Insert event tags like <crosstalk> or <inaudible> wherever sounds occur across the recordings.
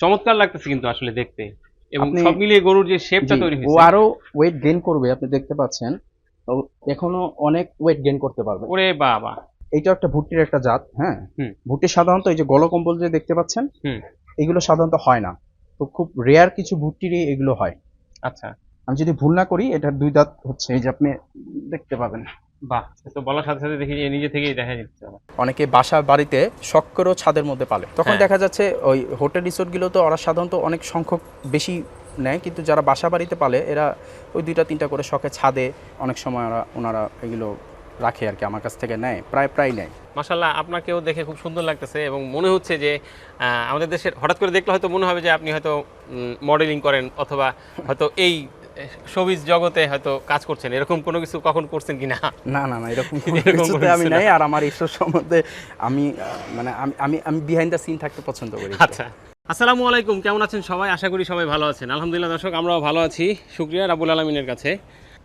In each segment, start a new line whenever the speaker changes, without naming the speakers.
চমৎকার লাগতেছে কিন্তু আসলে দেখতে। এবং সব মিলিয়ে গরুর যে শেপটা তৈরি
ও আরও ওয়েট গেইন করবে আপনি দেখতে পাচ্ছেন। এখনও অনেক ওয়েট গেইন করতে পারবে।
ওরে বাবা।
এইটা একটা ভুট্টির একটা জাত হ্যাঁ?
হুম।
ভুট্টি সাধারণত এই যে গলকম্বল যে দেখতে পাচ্ছেন
হুম।
এগুলো সাধারণত হয় না। তো খুব রেয়ার কিছু ভুট্টিরই এগুলো হয়।
আচ্ছা।
আমি যদি ভুল না করি এটার দুই দাঁত হচ্ছে এই যে আপনি দেখতে পাবেন।
বাহ তো বলার সাথে সাথে দেখি নিজে থেকেই দেখা যাচ্ছে
অনেকে বাসা বাড়িতে শখ করেও ছাদের মধ্যে পালে। তখন
হ্যাঁ।
দেখা যাচ্ছে ওই হোটেল রিসোর্টগুলো তো ওরা সাধারণত অনেক সংখ্যক বেশি নেয় কিন্তু যারা বাসা বাড়িতে পালে এরা ওই দুইটা তিনটা করে শখে ছাদে অনেক সময় ওরা ওনারা এগুলো রাখে আর কি আমার কাছ থেকে নেয় প্রায় প্রায় নেয়।
মাশাল্লাহ আপনাকেও দেখে খুব সুন্দর লাগতেছে এবং মনে হচ্ছে যে আমাদের দেশের হঠাৎ করে দেখলে হয়তো মনে হবে যে আপনি হয়তো মডেলিং করেন অথবা হয়তো এই সবিজ জগতে হয়তো কাজ করছেন। এরকম কোনো কিছু কখন করছেন কি
না না না এরকম <laughs>
এরকম
কিছুতে আমি নাই আর আমার ঈশ্বর সম্বন্ধে আমি মানে আমি আমি আমি বিহাইন্ড দ্য সিন থাকতে পছন্দ করি।
আচ্ছা। আসসালামু আলাইকুম কেমন আছেন সবাই? আশা করি সবাই ভালো আছেন। আলহামদুলিল্লাহ দর্শক আমরাও ভালো আছি। শুক্রিয়া রাবুল আলমিনের কাছে।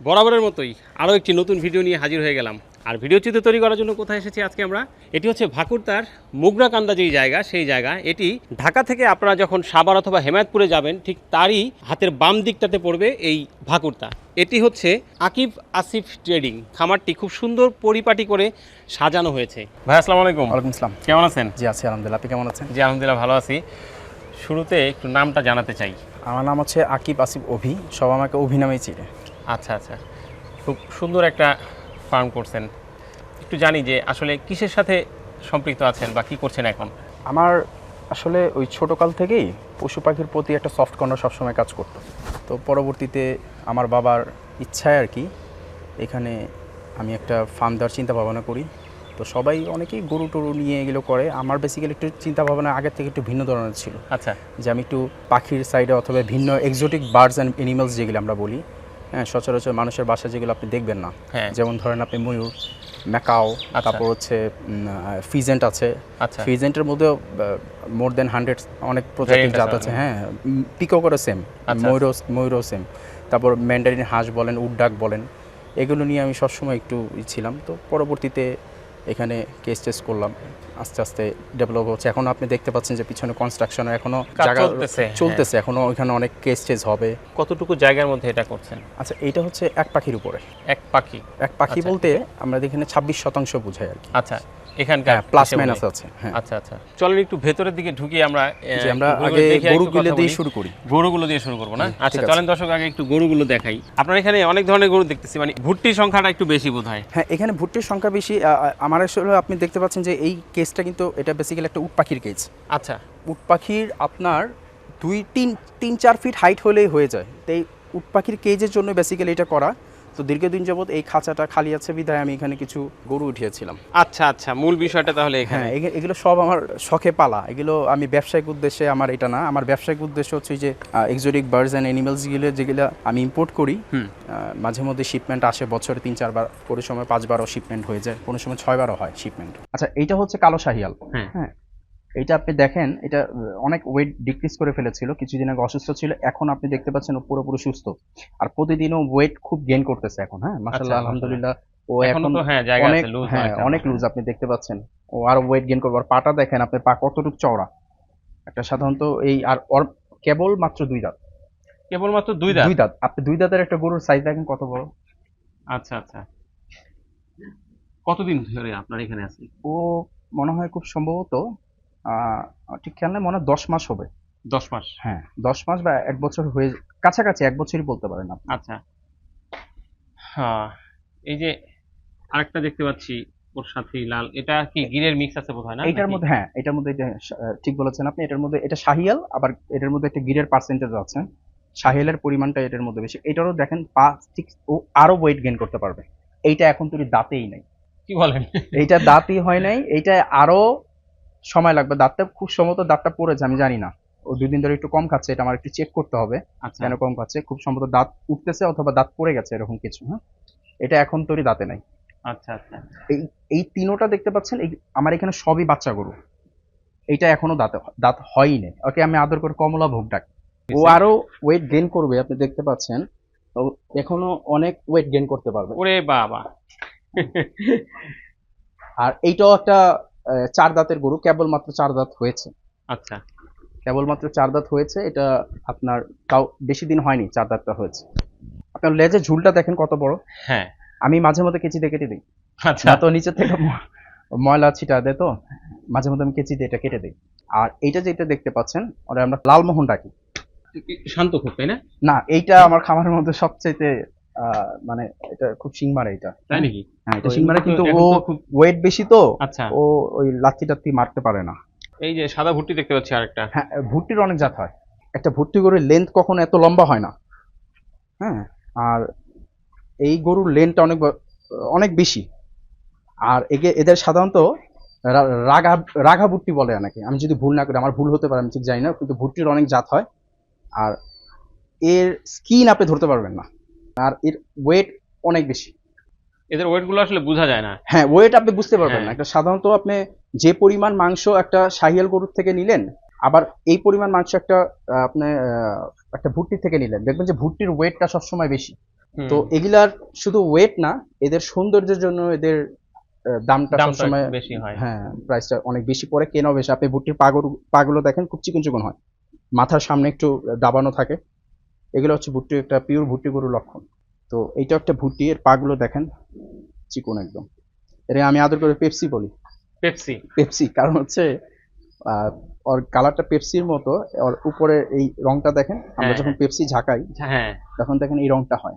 বরাবরের মতোই আরও একটি নতুন ভিডিও নিয়ে হাজির হয়ে গেলাম। আর ভিডিও চিত্র তৈরি করার জন্য কোথায় এসেছি আজকে আমরা? এটি হচ্ছে ভাকুরতার মুগরাকান্দা যেই জায়গা সেই জায়গা। এটি ঢাকা থেকে আপনারা যখন সাবার অথবা হেমায়তপুরে যাবেন ঠিক তারই হাতের বাম দিকটাতে পড়বে এই ভাকুরতা। এটি হচ্ছে আকিব আসিফ ট্রেডিং। খামারটি খুব সুন্দর পরিপাটি করে সাজানো হয়েছে। ভাই আসসালামু আলাইকুম।
ওয়ালাইকুম আসসালাম।
কেমন আছেন?
জি আছি আলহামদুলিল্লাহ। আপনি কেমন আছেন?
জি আলহামদুলিল্লাহ ভালো আছি। শুরুতে একটু নামটা জানাতে চাই।
আমার নাম হচ্ছে আকিব আসিফ অভি। সব আমাকে অভি নামেই চিনে।
আচ্ছা আচ্ছা। খুব সুন্দর একটা ফার্ম করছেন? একটু জানি যে আসলে কিসের সাথে সম্পৃক্ত আছেন বা কি করছেন এখন?
আমার আসলে ওই ছোটোকাল থেকেই পশু পাখির প্রতি একটা সফট কর্নার সবসময় কাজ করতো। তো পরবর্তীতে আমার বাবার ইচ্ছায় আর কি এখানে আমি একটা ফার্ম দেওয়ার চিন্তা ভাবনা করি। তো সবাই অনেকেই গরু টরু নিয়ে এগুলো করে। আমার বেসিক্যালি একটু চিন্তা ভাবনা আগের থেকে একটু ভিন্ন ধরনের ছিল।
আচ্ছা।
যে আমি একটু পাখির সাইডে অথবা ভিন্ন এক্সোটিক বার্ডস অ্যান্ড এনিমালস যেগুলো আমরা বলি সচরাচর মানুষের বাসা যেগুলো আপনি দেখবেন না।
হ্যাঁ।
যেমন ধরেন আপনি ময়ূর ম্যাকাও তারপর হচ্ছে ফিজেন্ট আছে।
আচ্ছা।
ফিজেন্টের মধ্যে মোর দেন হান্ড্রেড অনেক প্রজাতির জাত
আছে,
হ্যাঁ পিকো করে সেম
ময়ূর
ময়ূরও ময়ূরও সেম তারপর ম্যান্ডারিন হাঁস বলেন উডডাক বলেন এগুলো নিয়ে আমি সবসময় একটু ছিলাম। তো পরবর্তীতে এখানে কেস টেস করলাম। আস্তে আস্তে ডেভেলপ হচ্ছে। এখন আপনি দেখতে পাচ্ছেন যে পিছনে কনস্ট্রাকশন
এখনও
জায়গা
চলতেছে, হ্যাঁ।
এখনও ওইখানে অনেক কেস টেস হবে।
কতটুকু জায়গার মধ্যে এটা করছেন?
আচ্ছা এটা হচ্ছে এক পাখির উপরে।
এক পাখি।
এক পাখি
আচ্ছা।
বলতে আমরা এখানে ছাব্বিশ শতাংশ বুঝাই আর কি।
আচ্ছা। এখানকার
প্লাস মাইনাস আছে হ্যাঁ।
আচ্ছা আচ্ছা। চলেন একটু ভেতরের দিকে ঢুকি আমরা
আমরা আগে গরুগুলো দিয়ে শুরু করি।
গরুগুলো দিয়ে শুরু করব না? আচ্ছা চলেন দর্শক আগে একটু গরুগুলো দেখাই। আপনার এখানে অনেক ধরনের গরু দেখতেছি মানে ভুট্টির সংখ্যাটা একটু বেশি বোধ হয়
হ্যাঁ এখানে ভুট্টির সংখ্যা বেশি আমার আসলে আপনি দেখতে পাচ্ছেন যে এই কেসটা কিন্তু এটা বেসিক্যালি একটা উট পাখির কেজ
আচ্ছা।
উট পাখির আপনার দুই তিন তিন চার ফিট হাইট হলেই হয়ে যায়। তো এই উট পাখির কেজের জন্য বেসিক্যালি এটা করা। তো দীর্ঘদিন যাবত এই খাঁচাটা খালি আছে বিধায় আমি এখানে কিছু গরু উঠিয়েছিলাম।
আচ্ছা আচ্ছা মূল বিষয়টা তাহলে এখানে।
হ্যাঁ এগুলো সব আমার শখে পালা। এগুলো আমি ব্যবসায়িক উদ্দেশ্যে আমার এটা না আমার ব্যবসায়িক উদ্দেশ্য হচ্ছে যে এক্সোটিক বার্ডস অ্যান্ড অ্যানিমালসগুলো যেগুলো আমি ইম্পোর্ট করি। মাঝে মধ্যে শিপমেন্ট আসে বছরে তিন চারবার কোনো সময় পাঁচবারও শিপমেন্ট হয়ে যায় কোনো সময় ছয়বারও হয় শিপমেন্ট আচ্ছা এইটা হচ্ছে কালো শাহিয়াল।
হ্যাঁ।
হ্যাঁ এইটা আপনি দেখেন এটা অনেক ওয়েট ডিক্রিজ করে ফেলেছিল কিছুদিন আগে অসুস্থ ছিল এখন আপনি দেখতে পাচ্ছেন ও পুরোপুরি সুস্থ। আর প্রতিদিনও ওয়েট খুব গেইন করতেছে এখন হ্যাঁ? মাসাল্লাহ
আচ্ছা।
আলহামদুলিল্লাহ। ও
এখন তো হ্যাঁ জায়গা
অনেক
আছে লুজ
হ্যাঁ অনেক লুজ আপনি দেখতে পাচ্ছেন। ও আর ওয়েট গেইন করবে। আর পাটা দেখেন আপনার পা কতটুকু চওড়া? একটা সাধারণত এই আর কেবল মাত্র দুই দাঁত।
কেবলমাত্র দুই দাঁত?
দুই দাঁত। আপনি দুই দাঁতের একটা গরুর সাইজ দেখেন কত বড়?
আচ্ছা আচ্ছা। কতদিন ধরে আপনার এখানে আছে?
ও মনে হয় খুব সম্ভবত ঠিক খেয়াল নেই মনে হয় দশ মাস হবে।
দশ মাস?
হ্যাঁ দশ মাস বা এক বছর হয়ে কাছাকাছি এক বছরই বলতে পারেন আপনি।
আচ্ছা। হ্যাঁ এই যে আরেকটা দেখতে পাচ্ছি ওর সাথে লাল এটা কি গিরের মিক্স আছে বোধহয় না?
এইটার
নাকি?
মধ্যে হ্যাঁ এটার মধ্যে এটা, ঠিক বলেছেন আপনি এটার মধ্যে এটা শাহিয়াল আবার এটার মধ্যে একটা গিরের পার্সেন্টেজ আছে। শাহিয়ালের পরিমাণটা এটার মধ্যে বেশি। এটারও দেখেন পা ঠিক ও আরও ওয়েট গেইন করতে পারবে। এইটা এখন তুই দাঁতেই নাই।
কি বলেন?
এইটা দাঁতই হয় নাই এইটা আরও সময় লাগবে। দাঁতটা খুব সম্ভবত দাঁতটা পড়েছে আমি জানি না। ও দুই দিন ধরে একটু কম খাচ্ছে এটা আমার একটু চেক করতে হবে।
আচ্ছা।
কেন কম খাচ্ছে? খুব সম্ভবত দাঁত উঠতেছে অথবা দাঁত পড়ে গেছে এরকম কিছু হ্যাঁ? এটা এখন তোরই দাঁতে নাই।
আচ্ছা আচ্ছা।
এই এই তিনোটা দেখতে পাচ্ছেন এই আমার এখানে সবই বাচ্চা গরু। এটা এখনও দাঁত দাঁত হয়ই নেই ওকে আমি আদর করে কমলা ভোগ ডাক। ও আরও ওয়েট গেইন করবে আপনি দেখতে পাচ্ছেন। এখনও অনেক ওয়েট গেইন করতে পারবে।
ওরে বাবা।
আর এইটাও একটা চার দাঁতের গরু কেবল মাত্র চার দাঁত হয়েছে।
আচ্ছা।
কেবলমাত্র চার দাঁত হয়েছে এটা আপনার তাও বেশি দিন হয়নি চার দাঁতটা হয়েছে। আপনার লেজের ঝুলটা দেখেন কত বড়।
হ্যাঁ।
আমি মাঝে মধ্যে কেচি কেটে দিই।
আচ্ছা।
তো নিচে থেকে ময়লা ছিটা দেয় তো মাঝে মধ্যে আমি কেচি দিয়ে এটা কেটে দিই। আর এইটা যেটা দেখতে পাচ্ছেন ওরা আমরা লালমোহন ডাকি।
শান্ত খুব তাই না?
না এইটা আমার খামারের মধ্যে সবচেয়ে মানে এটা খুব শিং মারে এটা।
তাই নাকি?
হ্যাঁ এটা
তো
শিং মারে কিন্তু ও ওয়েট বেশি তো
আচ্ছা।
ও ওই লাথি টাত্তি মারতে পারে না।
এই যে সাদা ভুট্টি দেখতে পাচ্ছি আরেকটা।
হ্যাঁ ভুট্টির অনেক জাত হয়। একটা ভুট্টি গরুর লেন্থ কখনো এত লম্বা হয় না। হ্যাঁ আর এই গরুর লেন্থটা অনেক অনেক বেশি। আর এগে এদের সাধারণত রাগা রাঘা ভুট্টি বলে নাকি আমি যদি ভুল না করি আমার ভুল হতে পারে আমি ঠিক জানি না কিন্তু ভুট্টির অনেক জাত হয়। আর এর স্কিন আপনি ধরতে পারবেন না। আর এর ওয়েট অনেক বেশি।
এদের ওয়েটগুলো আসলে বোঝা যায় না।
হ্যাঁ ওয়েট আপনি বুঝতে পারবেন না।
হ্যাঁ।
একটা সাধারণত আপনি যে পরিমাণ মাংস একটা শাহিয়াল গরুর থেকে নিলেন আবার এই পরিমাণ মাংস একটা আপনি একটা ভুট্টি থেকে নিলেন দেখবেন যে ভুট্টির ওয়েটটা সবসময় বেশি। তো এগুলার শুধু ওয়েট না এদের সৌন্দর্যের জন্য এদের দামটা সবসময়
বেশি হয়।
হ্যাঁ প্রাইসটা অনেক বেশি পড়ে। কেনাও বেশি? আপনি ভুট্টির পাগুলো পাগুলো দেখেন খুব চিকন চিকন হয়। মাথার সামনে একটু দাবানো থাকে। এগুলো হচ্ছে ভুট্টি একটা পিওর ভুট্টি গরুর লক্ষণ। তো এইটা একটা ভুট্টি এর পাগুলো দেখেন চিকন একদম। এটা আমি আদর করে পেপসি বলি।
পেপসি
পেপসি কারণ হচ্ছে ওর কালারটা পেপসির মতো ওর উপরে এই রংটা দেখেন আমরা
হ্যাঁ,
যখন পেপসি ঝাঁকাই
হ্যাঁ।
তখন দেখেন এই রংটা হয়।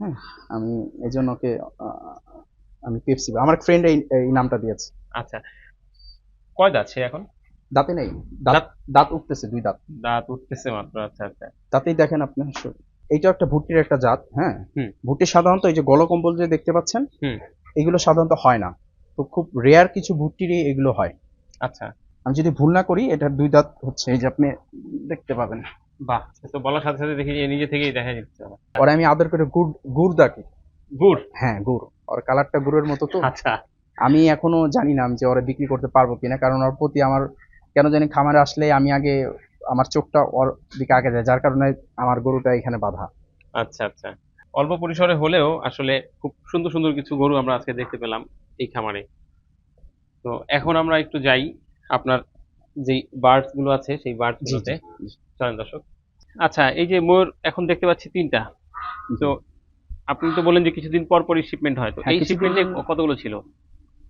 হ্যাঁ আমি এই জন্য ওকে আমি পেপসি আমার ফ্রেন্ড এই নামটা দিয়েছে।
আচ্ছা। কয় সে এখন?
দাঁতে নেই। দাঁত
দাঁত-
উঠতেছে দুই দাঁত।
দাঁত উঠতেছে মাত্র আচ্ছা আচ্ছা।
তাতেই দেখেন আপনি এইটা একটা ভুট্টির একটা জাত হ্যাঁ। ভুট্টি সাধারণত এই যে গলকম্বল যে দেখতে পাচ্ছেন এগুলো সাধারণত হয় না। তো খুব রেয়ার কিছু ভুট্টিরই এগুলো হয়।
আচ্ছা।
আমি যদি ভুল না করি এটার দুই দাঁত হচ্ছে এই যে আপনি দেখতে পাবেন।
বাহ তো বলার সাথে সাথে দেখি নিজে থেকেই দেখা যাচ্ছে
ওরা আমি আদর করে গুড় গুড় ডাকি।
গুড?
হ্যাঁ গুড়। ওর কালারটা গুড়ের মতো তো।
আচ্ছা।
আমি এখনও জানি না আমি যে ওরা বিক্রি করতে পারব কিনা কারণ ওর প্রতি আমার কেন জানি খামারে আসলে আমি আগে আমার চোখটা ওর দিকে আগে যায় যার কারণে আমার গরুটা এখানে বাধা।
আচ্ছা আচ্ছা। অল্প পরিসরে হলেও আসলে খুব সুন্দর সুন্দর কিছু গরু আমরা আজকে দেখতে পেলাম এই খামারে। তো এখন আমরা একটু যাই আপনার যে বার্ডসগুলো আছে সেই বার্ডস গুলোতে। চলেন দর্শক? আচ্ছা এই যে ময়ূর এখন দেখতে পাচ্ছি তিনটা। তো আপনি তো বলেন যে কিছুদিন পর পরই শিপমেন্ট হয়। তো
হ্যাঁ,
এই শিপমেন্টে কতগুলো ছিল?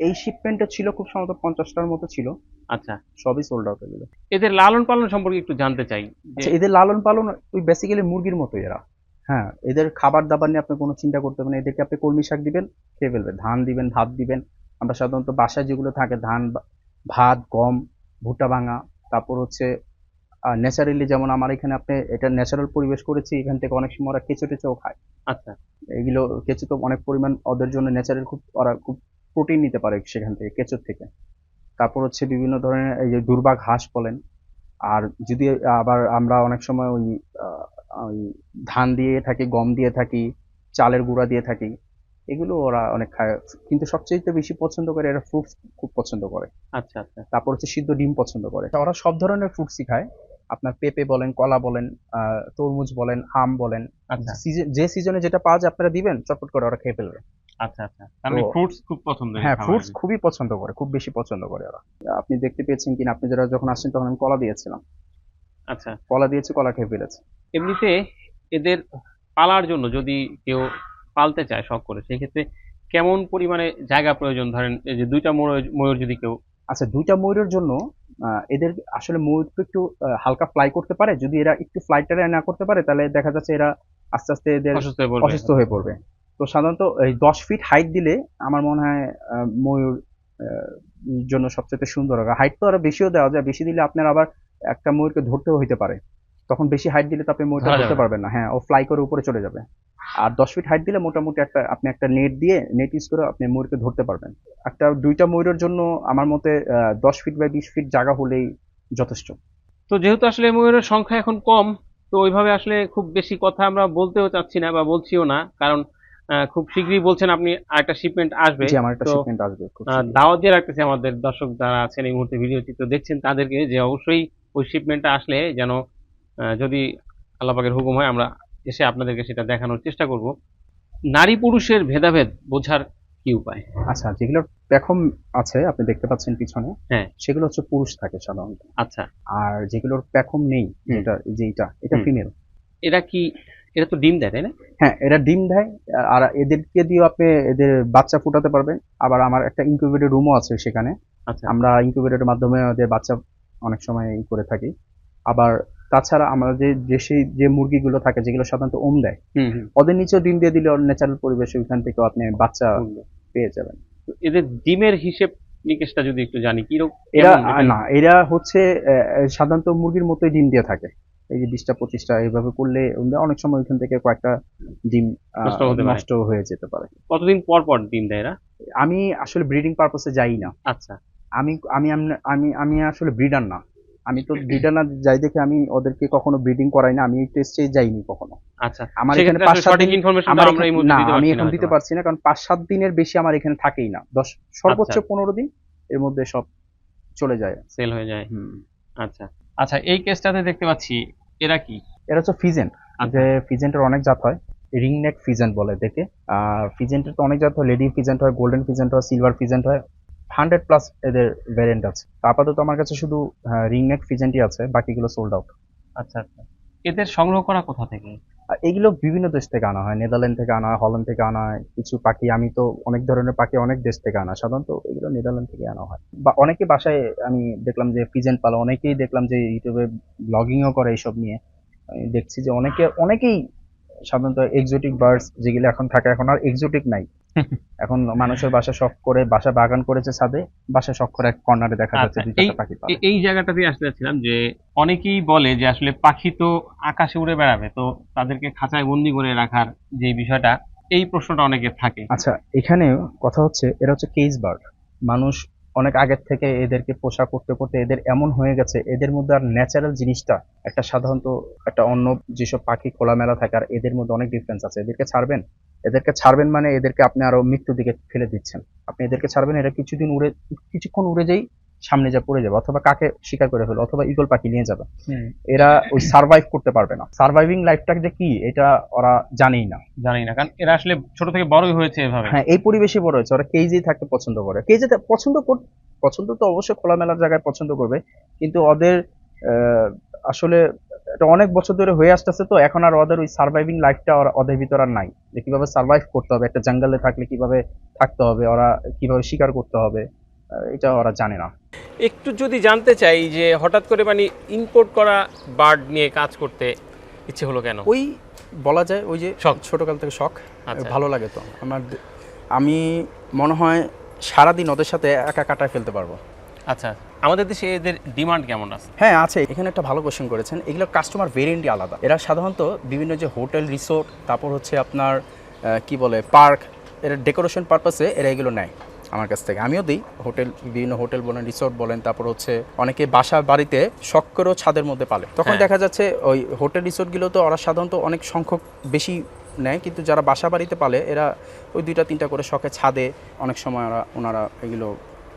এই শিপমেন্টটা ছিল খুব সম্ভবত পঞ্চাশটার মতো ছিল।
আচ্ছা।
সবই সোল্ড আউট এগুলো
এদের লালন পালন সম্পর্কে একটু জানতে চাই।
আচ্ছা এদের লালন পালন ওই বেসিক্যালি মুরগির মতো এরা। হ্যাঁ এদের খাবার দাবার নিয়ে আপনি কোনো চিন্তা করতে হবে না। এদেরকে আপনি কলমি শাক দিবেন খেয়ে ফেলবে ধান দিবেন ভাত দিবেন। আমরা সাধারণত বাসায় যেগুলো থাকে ধান ভাত গম ভুট্টা ভাঙা তারপর হচ্ছে ন্যাচারালি যেমন আমার এখানে আপনি এটা ন্যাচারাল পরিবেশ করেছি এখান থেকে অনেক সময় ওরা কেঁচো টেচেও খায়।
আচ্ছা।
এগুলো কেঁচো তো অনেক পরিমাণ ওদের জন্য ন্যাচারাল খুব ওরা খুব প্রোটিন নিতে পারে সেখান থেকে কেঁচোর থেকে। তারপর হচ্ছে বিভিন্ন ধরনের এই যে দুর্বা ঘাস বলেন আর যদি আবার আমরা অনেক সময় ওই ওই ধান দিয়ে থাকি গম দিয়ে থাকি চালের গুঁড়া দিয়ে থাকি এগুলো ওরা অনেক খায়। কিন্তু সবচেয়ে বেশি পছন্দ করে এরা ফ্রুটস খুব পছন্দ করে।
আচ্ছা আচ্ছা।
তারপর হচ্ছে সিদ্ধ ডিম পছন্দ করে। ওরা সব ধরনের ফ্রুটসই খায়। আপনার পেঁপে বলেন কলা বলেন তরমুজ বলেন আম বলেন
আচ্ছা।
যে সিজনে যেটা পাওয়া যায় আপনারা দিবেন চটপট করে ওরা খেয়ে ফেলবে।
আচ্ছা আচ্ছা। মানে ফ্রুটস খুব পছন্দ
হ্যাঁ ফ্রুটস খুবই পছন্দ করে খুব বেশি পছন্দ করে ওরা। আপনি দেখতে পেয়েছেন কিনা আপনি যারা যখন আসছেন তখন আমি কলা দিয়েছিলাম।
আচ্ছা।
কলা দিয়েছি কলা খেয়ে ফেলেছে।
এমনিতে এদের পালার জন্য যদি কেউ পালতে চায় শখ করে সেক্ষেত্রে কেমন পরিমাণে জায়গা প্রয়োজন? ধরেন এই যে দুইটা ময়ূর ময়ূর যদি কেউ
আচ্ছা দুইটা ময়ূরের জন্য এদের আসলে ময়ূর তো একটু হালকা ফ্লাই করতে পারে। যদি এরা একটু ফ্লাইটটা না করতে পারে তাহলে দেখা যাচ্ছে এরা আস্তে আস্তে এদের
অসুস্থ হয়ে পড়বে।
তো সাধারণত এই দশ ফিট হাইট দিলে আমার মনে হয় ময়ূর জন্য সবচেয়ে সুন্দর হবে। হাইট তো আরও বেশিও দেওয়া যায় বেশি দিলে আপনার আবার একটা ময়ূরকে ধরতেও হইতে পারে। তখন বেশি হাইট দিলে তো আপনি ময়ূরটা ধরতে পারবেন না। হ্যাঁ ও ফ্লাই করে উপরে চলে যাবে। আর দশ ফিট হাইট দিলে মোটামুটি একটা আপনি একটা নেট দিয়ে নেট ইউজ করে আপনি ময়ূরকে ধরতে পারবেন। একটা দুইটা ময়ূরের জন্য আমার মতে আহ, দশ ফিট বাই বিশ ফিট জায়গা হলেই যথেষ্ট।
তো যেহেতু আসলে ময়ূরের সংখ্যা এখন কম তো ওইভাবে আসলে খুব বেশি কথা আমরা বলতেও চাচ্ছি না বা বলছিও না। কারণ খুব শীঘ্রই বলছেন আপনি আরেকটা শিপমেন্ট আসবে।
যে আমার একটা শিপমেন্ট আসবে।
দাওয়াত দিয়ে রাখতেছি আমাদের দর্শক যারা আছেন এই মুহূর্তে ভিডিও চিত্র দেখছেন তাদেরকে যে অবশ্যই ওই শিপমেন্টটা আসলে যেন যদি আল্লাপাকের হুকুম হয় আমরা এসে আপনাদেরকে সেটা দেখানোর চেষ্টা করব। নারী পুরুষের ভেদাভেদ বোঝার কি উপায়?
আচ্ছা যেগুলোর পেখম আছে আপনি দেখতে পাচ্ছেন পিছনে
হ্যাঁ।
সেগুলো হচ্ছে পুরুষ থাকে সাধারণত।
আচ্ছা।
আর যেগুলোর পেখম নেই। যেটা যেটা এটা ফিমেল
এরা কি এরা তো ডিম দেয় তাই না?
হ্যাঁ এরা ডিম দেয় আর এদেরকে দিয়েও আপনি এদের বাচ্চা ফুটাতে পারবেন। আবার আমার একটা ইনকিউবেটর রুমও আছে সেখানে।
আচ্ছা।
আমরা ইনকিউবেটরের মাধ্যমে ওদের বাচ্চা অনেক সময় ই করে থাকি। আবার তাছাড়া আমাদের দেশে যে মুরগিগুলো থাকে যেগুলো সাধারণত ওম দেয় ওদের নিচেও ডিম দিয়ে দিলে ন্যাচারাল পরিবেশে ওইখান থেকেও আপনি বাচ্চা পেয়ে যাবেন।
এদের ডিমের হিসেব নিকেশটা যদি একটু জানি কি
এরা না এরা হচ্ছে সাধারণত মুরগির মতোই ডিম দিয়ে থাকে। এই যে বিশটা পঁচিশটা এইভাবে করলে অনেক সময় ওইখান থেকে কয়েকটা ডিম
নষ্ট
হয়ে যেতে পারে।
কতদিন পর পর ডিম দেয় এরা?
আমি আসলে ব্রিডিং পারপাসে যাই না।
আচ্ছা।
আমি আমি আমি আমি আসলে ব্রিডার না। আমি তো <clears throat> ব্রিডার না যাই দেখে আমি ওদেরকে কখনো ব্রিডিং করাই না। আমি টেস্টে যাইনি কখনো।
আচ্ছা।
আমার এখানে পাঁচ সাত দিন
এই
না আমি এখন দিতে পারছি না কারণ পাঁচ সাত দিনের বেশি আমার এখানে থাকেই না। দশ সর্বোচ্চ
আচ্ছা।
পনেরো দিন এর মধ্যে সব চলে যায়।
সেল হয়ে যায়।
হুম।
আচ্ছা। আচ্ছা এই কেসটাতে দেখতে পাচ্ছি এরা কি?
এরা হচ্ছে ফিজেন্ট।
আচ্ছা।
যে ফিজেন্টের অনেক জাত হয় রিং নেক ফিজেন্ট বলে দেখে আর ফিজেন্টের তো অনেক জাত হয় লেডি ফিজেন্ট হয় গোল্ডেন ফিজেন্ট হয় সিলভার ফিজেন্ট হয় হান্ড্রেড প্লাস এদের ভ্যারিয়েন্ট আছে। তো আপাতত আমার কাছে শুধু রিং নেক ফিজেন্টই আছে বাকিগুলো সোল্ড আউট
আচ্ছা আচ্ছা। এদের সংগ্রহ করা কোথা থেকে?
এগুলো বিভিন্ন দেশ থেকে আনা হয়। নেদারল্যান্ড থেকে আনা হয়, হল্যান্ড থেকে আনা হয়। কিছু পাখি, আমি তো অনেক ধরনের পাখি অনেক দেশ থেকে আনা। সাধারণত এগুলো নেদারল্যান্ড থেকে আনা হয়। বা অনেকে বাসায় আমি দেখলাম যে ফিজেন্ট পালা অনেকেই দেখলাম যে ইউটিউবে ব্লগিংও করে এইসব নিয়ে। দেখছি যে অনেকে, অনেকেই সাধারণত এক্সোটিক বার্ডস যেগুলো এখন থাকে এখন আর এক্সোটিক নাই। <laughs> এখন মানুষের বাসা শখ করে বাসা বাগান করেছে ছাদে বাসা শখ করে এক কর্নারে দেখা যাচ্ছে
আচ্ছা,
দুই চারটা
এই-
পাখি
এই জায়গাটাতে আসতে যাচ্ছিলাম যে অনেকেই বলে যে আসলে পাখি তো আকাশে উড়ে বেড়াবে তো তাদেরকে খাঁচায় বন্দি করে রাখার যে বিষয়টা এই প্রশ্নটা অনেকের থাকে।
আচ্ছা এখানে কথা হচ্ছে এরা হচ্ছে কেজ বার্ড মানুষ অনেক আগের থেকে এদেরকে পোশাক করতে করতে এদের এমন হয়ে গেছে, এদের মধ্যে আর ন্যাচারাল জিনিসটা, একটা সাধারণত একটা অন্য যেসব পাখি খোলামেলা থাকার এদের মধ্যে অনেক ডিফারেন্স আছে। এদেরকে ছাড়বেন? এদেরকে ছাড়বেন মানে এদেরকে আপনি আরও মৃত্যুর দিকে ফেলে দিচ্ছেন। আপনি এদেরকে ছাড়বেন, এরা কিছুদিন উড়ে, কিছুক্ষণ উড়ে যেই সামনে যা পড়ে যাবে অথবা কাকে শিকার করে ফেলো অথবা ইগল পাখি নিয়ে যাবে। এরা ওই সার্ভাইভ করতে পারবে না। সার্ভাইভিং লাইফটা যে কি এটা ওরা জানেই না।
জানি না কারণ এরা আসলে ছোট থেকে বড়ই হয়েছে এভাবে।
হ্যাঁ এই পরিবেশে বড় হয়েছে ওরা কেজেই থাকতে পছন্দ করে। কেজে পছন্দ পছন্দ তো অবশ্যই খোলামেলার জায়গায় পছন্দ করবে কিন্তু ওদের আহ, আসলে এটা অনেক বছর ধরে হয়ে আসতেছে তো এখন আর ওদের ওই সার্ভাইভিং লাইফটা ওদের ভিতর আর নাই। যে কীভাবে সার্ভাইভ করতে হবে একটা জঙ্গলে থাকলে কীভাবে থাকতে হবে ওরা কীভাবে শিকার করতে হবে। এটা ওরা জানে না।
একটু যদি জানতে চাই যে হঠাৎ করে মানে ইম্পোর্ট করা বার্ড নিয়ে কাজ করতে ইচ্ছে হলো কেন?
ওই বলা যায় ওই যে
শখ।
ছোটোকাল থেকে শখ।
আচ্ছা।
ভালো লাগে তো। আমার আমি মনে হয় সারাদিন ওদের সাথে একা কাটায় ফেলতে পারব।
আচ্ছা আমাদের দেশে এদের ডিমান্ড কেমন আছে?
হ্যাঁ আছে। এখানে একটা ভালো কোশ্চেন করেছেন। এগুলো কাস্টমার ভেরিয়েন্টই আলাদা। এরা সাধারণত বিভিন্ন যে হোটেল রিসোর্ট তারপর হচ্ছে আপনার কি বলে পার্ক এরা ডেকোরেশন পারপাসে এরা এগুলো নেয়। আমার কাছ থেকে। আমিও দিই। হোটেল বিভিন্ন হোটেল বলেন রিসোর্ট বলেন তারপর হচ্ছে অনেকে বাসা বাড়িতে শখ করেও ছাদের মধ্যে পালে। তখন
হ্যাঁ।
দেখা যাচ্ছে ওই হোটেল রিসোর্টগুলো তো ওরা সাধারণত অনেক সংখ্যক বেশি নেয় কিন্তু যারা বাসা বাড়িতে পালে এরা ওই দুইটা তিনটা করে শখে ছাদে অনেক সময় ওরা ওনারা এগুলো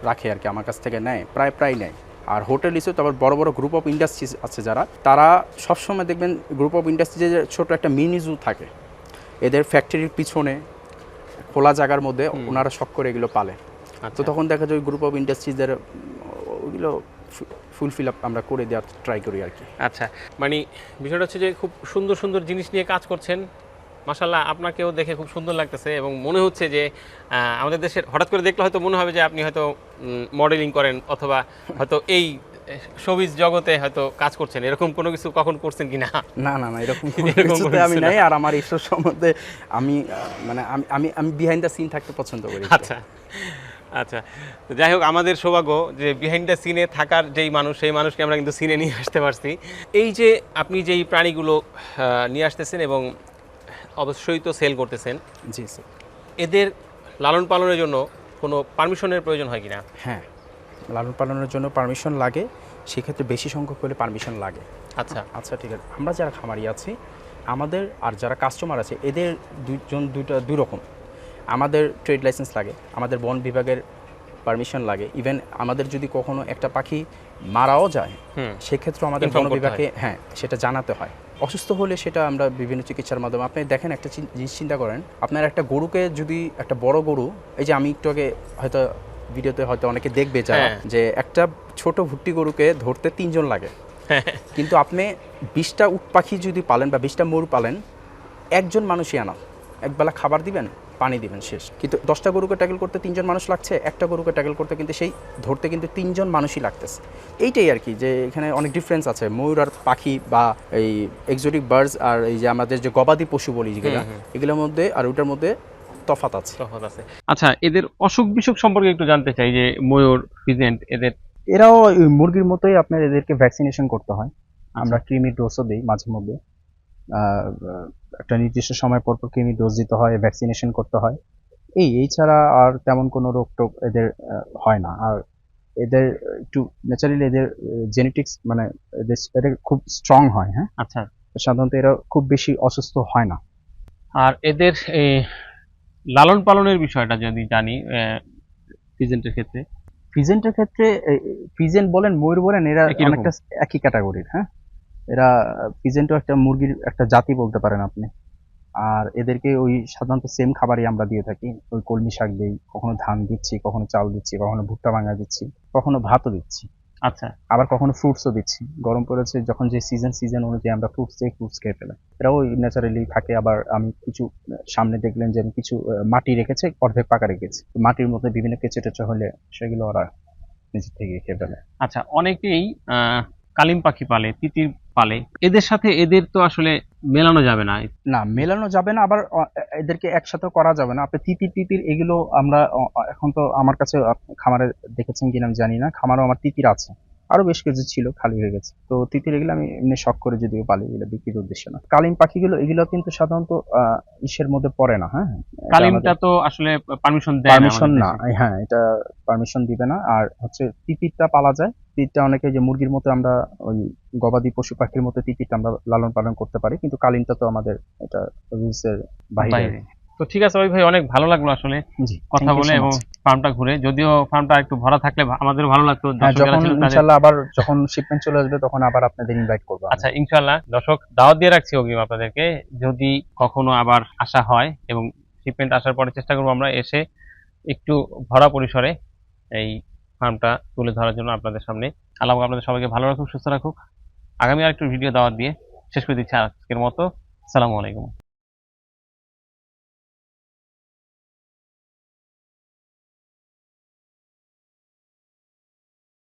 রাখে আর কি আমার কাছ থেকে নেয় প্রায় প্রায় নেয়। আর হোটেল রিসোর্ট আবার বড় বড় গ্রুপ অফ ইন্ডাস্ট্রিজ আছে যারা তারা সবসময় দেখবেন গ্রুপ অফ ইন্ডাস্ট্রিজে ছোট একটা মিনি জু থাকে। এদের ফ্যাক্টরির পিছনে খোলা জায়গার মধ্যে ওনারা শখ করে এগুলো পালে। তো
আচ্ছা
তখন দেখা যায় ওই গ্রুপ অফ ইন্ডাস্ট্রিজের ওইগুলো ফুলফিল আপ আমরা করে দেওয়ার ট্রাই করি আর কি।
আচ্ছা মানে বিষয়টা হচ্ছে যে খুব সুন্দর সুন্দর জিনিস নিয়ে কাজ করছেন। মাসাল্লাহ আপনাকেও দেখে খুব সুন্দর লাগতেছে এবং মনে হচ্ছে যে আমাদের দেশের হঠাৎ করে দেখলে হয়তো মনে হবে যে আপনি হয়তো মডেলিং করেন অথবা হয়তো এই সবিজ জগতে হয়তো কাজ করছেন। এরকম কোনো কিছু কখন করছেন কি না
না না না এরকম কিছুতে আমি নাই আর আমার এইসব সম্বন্ধে আমি মানে আমি আমি আমি বিহাইন্ড দ্য সিন থাকতে পছন্দ করি।
আচ্ছা আচ্ছা। তো যাই হোক আমাদের সৌভাগ্য যে বিহাইন্ড দ্য সিনে থাকার যেই মানুষ সেই মানুষকে আমরা কিন্তু সিনে নিয়ে আসতে পারছি। এই যে আপনি যেই প্রাণীগুলো নিয়ে আসতেছেন এবং অবশ্যই তো সেল করতেছেন
জি স্যার
এদের লালন পালনের জন্য কোনো পারমিশনের প্রয়োজন হয় কিনা?
হ্যাঁ লালন পালনের জন্য পারমিশন লাগে সেক্ষেত্রে বেশি সংখ্যক হলে পারমিশন লাগে।
আচ্ছা।
আচ্ছা ঠিক আছে। আমরা যারা খামারি আছি আমাদের আর যারা কাস্টমার আছে এদের দুজন দুইটা দুই রকম। আমাদের ট্রেড লাইসেন্স লাগে আমাদের বন বিভাগের পারমিশন লাগে। ইভেন আমাদের যদি কখনো একটা পাখি মারাও যায় সেক্ষেত্রে আমাদের বন বিভাগে হ্যাঁ। সেটা জানাতে হয়। অসুস্থ হলে সেটা আমরা বিভিন্ন চিকিৎসার মাধ্যমে আপনি দেখেন একটা জিনিস চিন্তা করেন আপনার একটা গরুকে যদি একটা বড় গরু এই যে আমি একটু আগে হয়তো ভিডিওতে হয়তো অনেকে দেখবে যারা
হ্যাঁ।
যে একটা ছোট ভুট্টি গরুকে ধরতে তিনজন লাগে। কিন্তু আপনি বিশটা উট পাখি যদি পালেন বা বিশটা ময়ূর পালেন একজন মানুষই আনা। একবেলা খাবার দিবেন পানি দিবেন শেষ। কিন্তু দশটা গরুকে ট্যাকেল করতে তিনজন মানুষ লাগছে একটা গরুকে ট্যাকেল করতে কিন্তু সেই ধরতে কিন্তু তিনজন মানুষই লাগতেছে। এইটাই আর কি যে এখানে অনেক ডিফারেন্স আছে। ময়ূর আর পাখি বা এই এক্সোটিক বার্ডস আর এই যে আমাদের যে গবাদি পশু বলি যেগুলো এগুলোর মধ্যে আর ওটার মধ্যে তফাত আছে।
তফাৎ আছে। আচ্ছা এদের অসুখ বিসুখ সম্পর্কে একটু জানতে চাই যে ময়ূর পিজেন্ট এদের
এরাও মুরগির মতোই আপনার এদেরকে ভ্যাকসিনেশন করতে হয়। আমরা কৃমি ডোজও দিই মাঝে মধ্যে। আহ, একটা নির্দিষ্ট সময় পর পর কৃমি ডোজ দিতে হয় ভ্যাকসিনেশন করতে হয়। এই এই ছাড়া আর তেমন কোনো রোগ টোগ এদের হয় না। আর এদের একটু ন্যাচারালি এদের জেনেটিক্স মানে এদের এদের খুব স্ট্রং হয় হ্যাঁ?
আচ্ছা।
সাধারণত এরা খুব বেশি অসুস্থ হয় না।
আর এদের লালন পালনের বিষয়টা যদি জানি পিজেন্টের ক্ষেত্রে।
ফিজেন্টের ক্ষেত্রে ফিজেন্ট বলেন ময়ূর বলেন এরা
একই
অনেকটা একই ক্যাটাগরির হ্যাঁ? এরা ফিজেন্টও একটা মুরগির একটা জাতি বলতে পারেন আপনি। আর এদেরকে ওই সাধারণত সেম খাবারই আমরা দিয়ে থাকি। ওই কলমি শাক দিই কখনো ধান দিচ্ছি কখনো চাল দিচ্ছি কখনো ভুট্টা ভাঙা দিচ্ছি কখনো ভাতও দিচ্ছি।
আচ্ছা।
আবার কখনো ফ্রুটসও দিচ্ছি। গরম পড়েছে যখন যে সিজন সিজন অনুযায়ী আমরা ফ্রুটস দিয়ে ফ্রুটস খেয়ে ফেলে এরাও ন্যাচারালি থাকে আবার আমি কিছু সামনে দেখলেন যে আমি কিছু মাটি রেখেছে অর্ধেক পাকা রেখেছি। মাটির মধ্যে বিভিন্ন কেঁচে টেচে হলে সেগুলো ওরা নিজের থেকে খেয়ে ফেলে।
আচ্ছা অনেকেই আহ, কালিম পাখি পালে তিতির পালে। এদের সাথে এদের তো আসলে মেলানো যাবে না।
না, মেলানো যাবে না, আবার এদেরকে একসাথে করা যাবে না। আপনি তিতির তিতির এগুলো আমরা এখন তো আমার কাছে খামারে দেখেছেন কিনা আমি জানি না। খামারও আমার তিতির আছে। আরও বেশ কিছু ছিল খালি হয়ে গেছে। তো তিতির এগুলো আমি এমনি শখ করে যদিও পালি এগুলো বিক্রির উদ্দেশ্যে না। কালিম পাখিগুলো এগুলো কিন্তু সাধারণত আহ, ইসের মধ্যে পড়ে না হ্যাঁ?
কালিমটা তো আসলে পারমিশন দেয়
পারমিশন না হ্যাঁ এটা পারমিশন দিবে না। আর হচ্ছে তিতিরটা পালা যায়। তিতিরটা অনেকে যে মুরগির মতো আমরা ওই গবাদি পশু পাখির মতো তিতিরটা আমরা লালন পালন করতে পারি। কিন্তু কালিমটা তো আমাদের এটা রুলস এর বাইরে।
বাইরে। তো ঠিক আছে ওই ভাই অনেক ভালো লাগল আসলে কথা বলে এবং ফার্মটা ঘুরে। যদিও ফার্মটা একটু ভরা থাকলে আমাদের ভালো লাগতো।
হ্যাঁ ইনশাল্লাহ আবার যখন শিপমেন্ট চলে আসবে তখন আবার আপনাদের ইনভাইট করব
আচ্ছা ইনশাল্লাহ। দর্শক দাওয়াত দিয়ে রাখছি অগ্রিম আপনাদেরকে। যদি কখনো আবার আসা হয় এবং শিপমেন্ট আসার পরে চেষ্টা করব আমরা এসে একটু ভরা পরিসরে এই ফার্মটা তুলে ধরার জন্য আপনাদের সামনে। আল্লাহ আপনাদের সবাইকে ভালো রাখুক সুস্থ রাখুক। আগামী আর একটু ভিডিও দাওয়াত দিয়ে শেষ করে দিচ্ছি আজকের মতো। সালামু আলাইকুম।